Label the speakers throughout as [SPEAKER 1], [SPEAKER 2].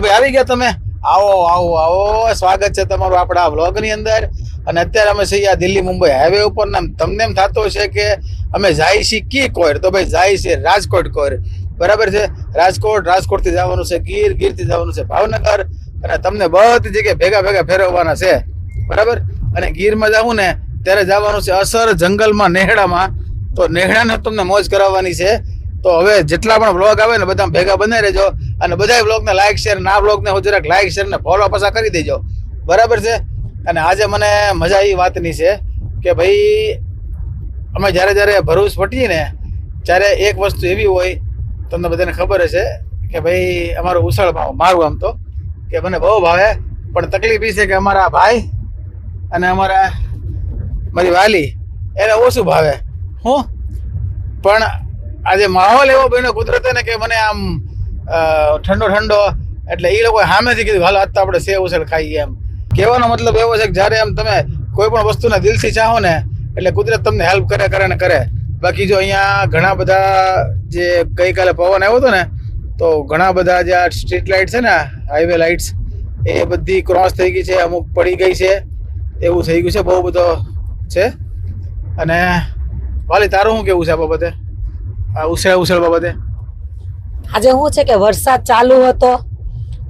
[SPEAKER 1] ભાઈ, આવી ગયા તમે? આવો આવો આવો. સ્વાગત છે તમારું આપણા વ્લોગની અંદર. અને અત્યારે અમે છીએ આ દિલ્હી મુંબઈ હાઈવે ઉપર. ને તમને એમ થતો છે કે અમે જાય છીએ કી કોર? તો ભાઈ, જાય છે રાજકોટ કોર. બરાબર છે? રાજકોટ, રાજકોટથી જવાનું છે ગીર, ગીરથી જવાનું છે ભાવનગર. અને તમને બધી જગ્યાએ ભેગા ભેગા ફેરવવાના છે. બરાબર? અને ગીરમાં જવું ને, ત્યારે જવાનું છે અસર જંગલમાં, નેહડામાં. તો નેહડાને તમને મોજ કરાવવાની છે. તો હવે જેટલા પણ વ્લોગ આવે ને બધા ભેગા બનાવી રહેજો. અને બધા વ્લોગને લાઈક શેર ના વ્લોગને હું જરાક લાઈક શેર ને ફોલો પાછા કરી દેજો. બરાબર છે? અને આજે મને મજા એ વાતની છે કે ભાઈ, અમે જ્યારે જ્યારે ભરૂચ ફટીએ ને, ત્યારે એક વસ્તુ એવી હોય, તમને બધાને ખબર હશે કે ભાઈ, અમારો ઉસળ ભાવ, મારું આમ તો, કે મને બહુ ભાવે, પણ તકલીફ એ છે કે અમારા ભાઈ અને અમારા મારી વાલી, એને ઓછું ભાવે. હું? પણ આજે માહોલ એવો બન્યો કુદરતે ને કે મને આમ ઠંડો ઠંડો. એટલે એ લોકોએ સામેથી કીધું, હાલ, આજ તો આપણે સેવ ઉછેલ ખાઈએ એમ. કહેવાનો મતલબ એવો છે કે જ્યારે એમ તમે કોઈ પણ વસ્તુને દિલથી ચાહો ને, એટલે કુદરત તમને હેલ્પ કરે કરે ને કરે. બાકી જો અહીંયા ઘણા બધા જે ગઈકાલે પવન આવ્યો હતો ને, તો ઘણા બધા જે આ સ્ટ્રીટ લાઇટ છે ને હાઈવે લાઇટ્સ એ બધી ક્રોસ થઈ ગઈ છે, અમુક પડી ગઈ છે. એવું થઈ ગયું છે, બહુ બધો છે. અને વાલી તારું શું કેવું છે આ બાબતે? આ ઉછળ ઉછળ બાબતે?
[SPEAKER 2] આજે શું છે કે વરસાદ ચાલુ હતો?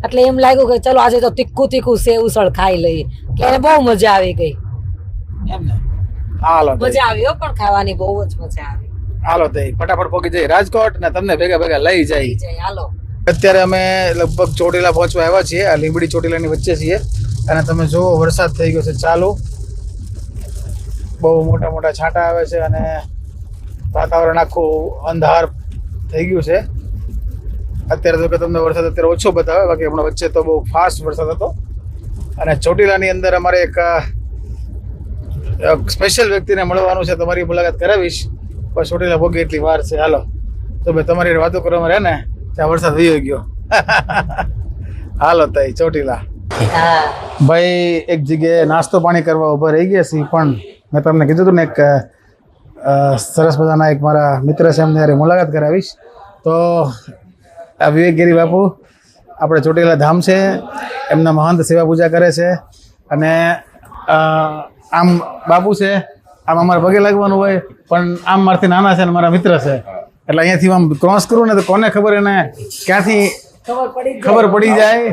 [SPEAKER 2] એટલે એમ લાગ્યું કે ચલો આજે તો તીખું તીખું સેવ ઉસળ ખાઈ લઈએ. કે એને બહુ મજા આવી ગઈ.
[SPEAKER 1] એમ ને? હાલો
[SPEAKER 2] મજા આવી હો પણ ખાવાની બહુ જ મજા આવી.
[SPEAKER 1] હાલો તઈ ફટાફટ પહોંચી જઈએ. રાજકોટ ને તમને ભેગા ભેગા લઈ જય
[SPEAKER 2] હાલો.
[SPEAKER 1] અત્યારે અમે લગભગ ચોટીલા પહોંચવા આવ્યા છીએ. આ લીંબડી ચોટીલાની વચ્ચે છીએ. અને તમે જુઓ વરસાદ થઈ ગયો છે ચાલુ. બહુ મોટા મોટા છાંટા આવે છે અને વાતાવરણ આખું અંધાર થઈ ગયું છે. અત્યારે તો તમને વરસાદ અત્યારે ઓછો બતાવે, બાકી હમણાં વચ્ચે તો બહુ ફાસ્ટ વરસાદ હતો. અને ચોટીલાની અંદર અમારે એક સ્પેશિયલ વ્યક્તિને મળવાનું છે, તમારી મુલાકાત કરાવીશ. પણ ચોટીલા ભોગી એટલી વાર છે, હાલો. તો ભાઈ, તમારી વાતો કરવામાં રહે ને, ત્યાં વરસાદ વહી ગયો. હાલો તઈ, ચોટીલા. ભાઈ, એક જગ્યાએ નાસ્તો પાણી કરવા ઊભા રહી ગયા છીએ, પણ મેં તમને કીધું હતું ને એક સરસ મજાના એક મારા મિત્ર છે, એમને મુલાકાત કરાવીશ. તો આ વિવેકગીરી બાપુ, આપણે ચોટીલા ધામ છે, એમના મહંત સેવા પૂજા કરે છે અને આમ બાપુ છે, આમ અમારે પગે લાગવાનું હોય, પણ આમ મારાથી નાના છે અને મારા મિત્ર છે. એટલે અહીંયાથી આમ ક્રોસ કરું ને તો કોને ખબર એને ક્યાંથી
[SPEAKER 2] ખબર પડી
[SPEAKER 1] જાય.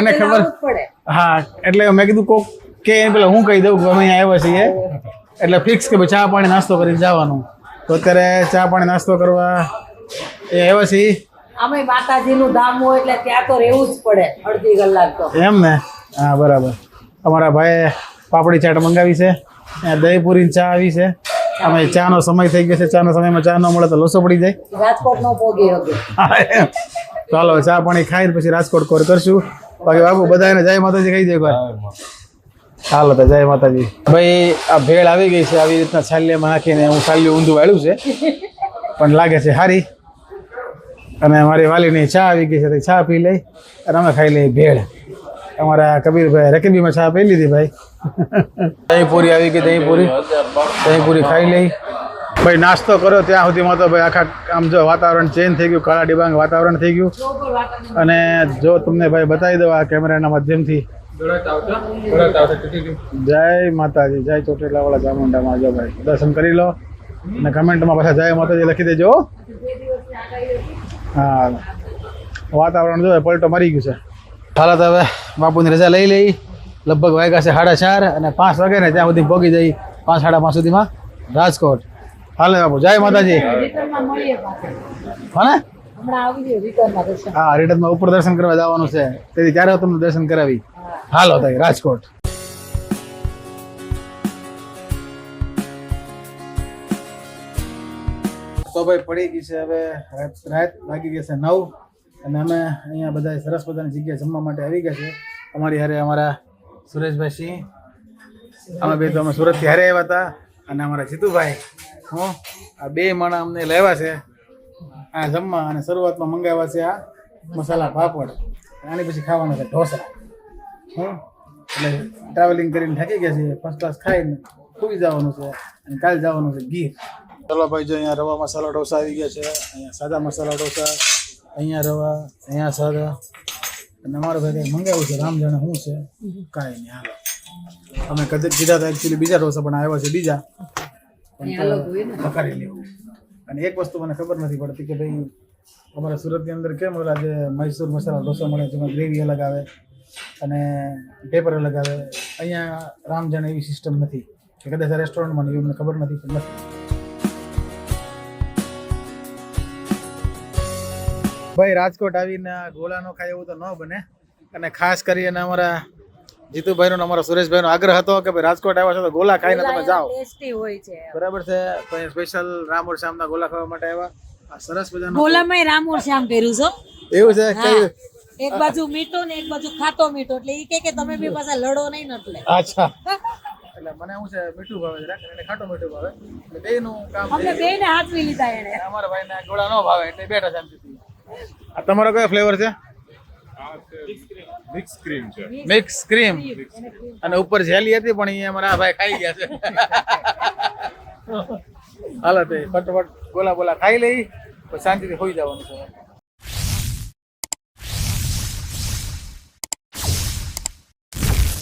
[SPEAKER 1] એને ખબર હા, એટલે મેં કીધું કોક કે, પેલા હું કહી દઉં કે અમે અહીંયા આવ્યા છીએ. એટલે ફિક્સ કે ભાઈ ચા પાણી નાસ્તો કરીને જવાનું. તો અત્યારે ચા પાણી નાસ્તો કરવા એ આવ્યા છીએ.
[SPEAKER 2] આમે માતાજીનું ધામ હોય એટલે ત્યાં તો રહેવું જ પડે અડધી કલાક તો.
[SPEAKER 1] એમ ને? હા બરાબર. અમારા ભાઈએ પાપડી ચાટ મંગાવી છે. દહીં પૂરી ચા આવી છે. અમે ચાનો સમય થઈ ગયો છે. ચાના સમયમાં ચા ન મળે તો લોસો પડી જાય.
[SPEAKER 2] રાજકોટ નો પોગી હગે
[SPEAKER 1] ચાલો ચા પાણી ખાઈને પછી રાજકોટ કોર કરશું. બાકી બાપુ બધાને જય માતાજી કહી દે ચાલો હાલો તો જય માતાજી. ભાઈ આ ભેળ આવી ગઈ છે. આવી રીતના છાલિયામાં નાખીને હું છાલ્યું ઊંધું વાળ્યું છે. પણ લાગે છે સારી અને મારી વાલીની ચા આવી ગઈ છે ચા પી લઈ અને અમે ખાઈ લઈએ ભેળ. અમારા કબીરભાઈ રકીબીમાં ચા પી લીધી ભાઈ. દહીં પૂરી આવી ગઈ દહીં પૂરી દહીં પૂરી ખાઈ લઈ. ભાઈ, નાસ્તો કરો ત્યાં સુધીમાં તો ભાઈ આખા આમ જો વાતાવરણ ચેન્જ થઈ ગયું, કાળા ડિબાંગ વાતાવરણ થઈ ગયું. અને જો તમને ભાઈ બતાવી દઉં આ કેમેરાના માધ્યમથી. જય માતાજી, જય ચોટીલા વાળા ચામુંડામાં. જો ભાઈ, દર્શન કરી લો અને કમેન્ટમાં પાછા જય માતાજી લખી દેજો હો. વાતાવરણ જો પલટો મરી ગયું છે. હાલો તો હવે બાપુની રજા લઈ લઈ. લગભગ વાગ્યા છે સાડા ચાર અને પાંચ વાગે ને ત્યાં સુધી ભોગી જઈ પાંચ સાડા પાંચ સુધીમાં રાજકોટ. હાલે બાપુ, જય માતાજી. હા હા રિટર્નમાં ઉપર દર્શન કરવા જવાનું છે. તેથી ત્યારે તમને દર્શન કરાવી. હાલો તાઈ, રાજકોટ. તો ભાઈ પડી ગઈ છે. હવે રાત રાત ગઈ છે નવ. અને અમે અહીંયા બધા સરસ મજાની જગ્યાએ જમવા માટે આવી ગયા છે અમારી હારે અમારા સુરેશભાઈ સિંહ. અમે બે તો અમે સુરતથી હારે આવ્યા હતા. અને અમારા જીતુભાઈ. હું, આ બે માણા અમને લેવા છે. આ જમવા અને શરૂઆતમાં મંગાવ્યા છે આ મસાલા પાપડ. આની પછી ખાવાના છે ઢોસા. હું, એટલે ટ્રાવેલિંગ કરીને થાકી ગયા છે ફર્સ્ટ ક્લાસ ખાઈને સુઈ જવાનું છે. અને કાલે જવાનું છે ગીર. ચલો ભાઈ જો અહીંયા રવા મસાલા ઢોસા આવી ગયા છે. અહીંયા સાદા મસાલા ઢોસા અહીંયા રવા અહીંયા સાદા. અને અમારો ભાઈ મંગાવ્યું છે? રામ જાણે શું છે? કાંઈ નહીં હાલો. અમે કદાચ કીધા હતા એકચ્યુઅલી બીજા ઢોસા પણ આવ્યા છે બીજા. કરી લેવું. અને એક વસ્તુ મને ખબર નથી પડતી કે ભાઈ અમારા સુરતની અંદર કેમ ઓલા જે મૈસૂર મસાલા ઢોસા મળે જેમાં ગ્રેવી અલગ આવે અને પેપર અલગ આવે. અહીંયા રામ જાણે એવી સિસ્ટમ નથી. કે કદાચ રેસ્ટોરન્ટમાં એવું મને ખબર નથી નથી. ભાઈ રાજકોટ આવીને ગોલા નો ખાય એવું તો ન બને. અને ખાસ કરીને અમારા જીતુભાઈનો ને અમારા સુરેશભાઈનો આગ્રહ હતો કે ભાઈ રાજકોટ આવ્યા છો તો ગોલા ખાઈને તમે જાઓ.
[SPEAKER 2] ટેસ્ટી હોય છે.
[SPEAKER 1] બરાબર છે? સ્પેશિયલ રામોર શામના ગોલા ખાવા માટે આવ્યા. આ સરસ મજાનો
[SPEAKER 2] ગોલામાં રામોર શ્યામ કર્યું છો
[SPEAKER 1] એવું છે? કયું
[SPEAKER 2] એક બાજુ મીઠો ને એક બાજુ ખાતો મીઠો. એટલે ઈ કે કે તમે બી પાછા લડો નહીં એટલે.
[SPEAKER 1] અચ્છા. એટલે મને શું છે મીઠું ભાવે જરાક એને ખાટું મીઠું ભાવે. એટલે બેયનું કામ
[SPEAKER 2] આપણે
[SPEAKER 1] થઈ
[SPEAKER 2] ને હાથવી લીધા એને.
[SPEAKER 1] અમારા ભાઈને ગોળા ન ભાવે એટલે બેઠા શાંતિથી આ તમારો કયો ફ્લેવર છે?
[SPEAKER 3] મિક્સ ક્રીમ છે.
[SPEAKER 1] Mix cream. અને ઉપર જેલી હતી પણ અહીંયા અમારા આ ભાઈ ખાઈ ગયા છે. હાલો તે ફટફટ ગોલા બોલા ખાઈ લઈ પછી શાંતિથી હોઈ જવાનું છે.